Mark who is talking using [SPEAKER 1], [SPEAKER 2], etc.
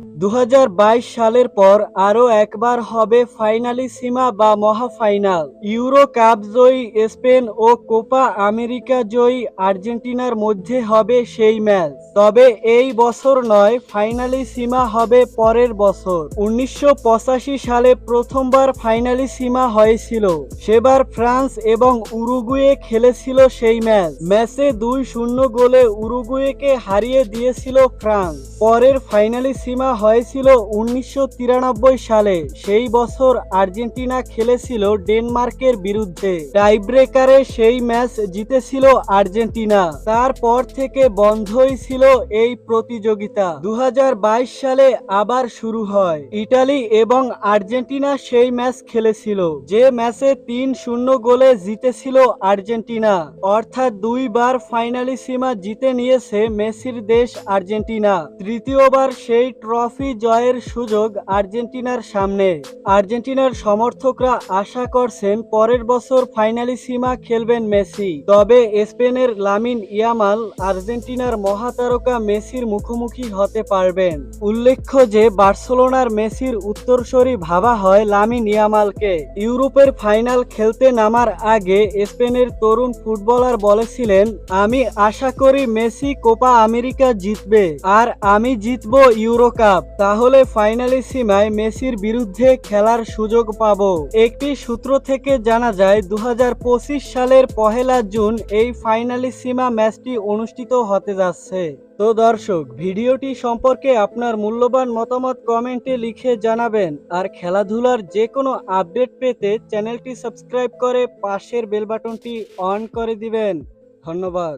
[SPEAKER 1] দু হাজার বাইশ সালের পর আরও একবার হবে ফাইনালি সীমা বা মহাফাইনাল। ইউরো কাপ জয়ী স্পেন ও কোপা আমেরিকা জয়ী আর্জেন্টিনার মধ্যে হবে সেই ম্যাচ। তবে এই বছর নয় ফাইনালি সীমা হবে পরের বছর। উনিশশো পঁচাশি সালে প্রথমবার ফাইনালি সীমা হয়েছিল। সেবার ফ্রান্স এবং উরুগুয়ে খেলেছিল সেই ম্যাচ। ম্যাচে দুই শূন্য গোলে উরুগুয়েকে হারিয়ে দিয়েছিল ফ্রান্স। পরের ফাইনালি সীমা হয়েছিল উনিশশো তিরানব্বই সালে। সেই বছর আর্জেন্টিনা খেলেছিল ডেনমার্কের বিরুদ্ধে। টাইব্রেকারে সেই ম্যাচ জিতেছিল আর্জেন্টিনা। তারপর থেকে বন্ধই ছিল এই প্রতিযোগিতা। দু সালে আবার শুরু হয়। ইটালি এবং আর্জেন্টিনা সেই ম্যাচ খেলেছিল। যে ম্যাচে তিন শূন্য গোলে জিতেছিল আর্জেন্টিনা। অর্থাৎ দুইবার ফাইনালি সীমা জিতে নিয়েছে মেসির দেশ আর্জেন্টিনা। তৃতীয়বার সেই ট্রফি জয়ের সুযোগ আর্জেন্টিনার সামনে। আর্জেন্টিনার সমর্থকরা আশা করছেন পরের বছর ফাইনালি সীমা খেলবেন মেসি। তবে স্পেনের লামিন ইয়ামাল আর্জেন্টিনার মহাতারকা মেসির মুখোমুখি হতে পারবেন। উল্লেখ্য যে, বার্সেলোনার মেসির উত্তরসূরি ভাবা হয় লামিন ইয়ামালকে। ইউরোপের ফাইনাল খেলতে নামার আগে স্পেনের তরুণ ফুটবলার বলেছিলেন, আমি আশা করি মেসি কোপা আমেরিকা জিতবে, আর আমি জিতবো ইউরো কাপ তাহলে ফাইনালি সীমায় মেসির বিরুদ্ধে খেলার সুযোগ পাব। একটি সূত্র থেকে জানা যায় দু হাজার পঁচিশ সালের পহেলা জুন এই ফাইনালি সীমা ম্যাচটি অনুষ্ঠিত হতে যাচ্ছে। তো দর্শক, ভিডিওটি সম্পর্কে আপনার মূল্যবান মতামত কমেন্টে লিখে জানাবেন। আর খেলাধুলার যে কোনো আপডেট পেতে চ্যানেলটি সাবস্ক্রাইব করে পাশের বেল বাটনটি অন করে দিবেন। ধন্যবাদ।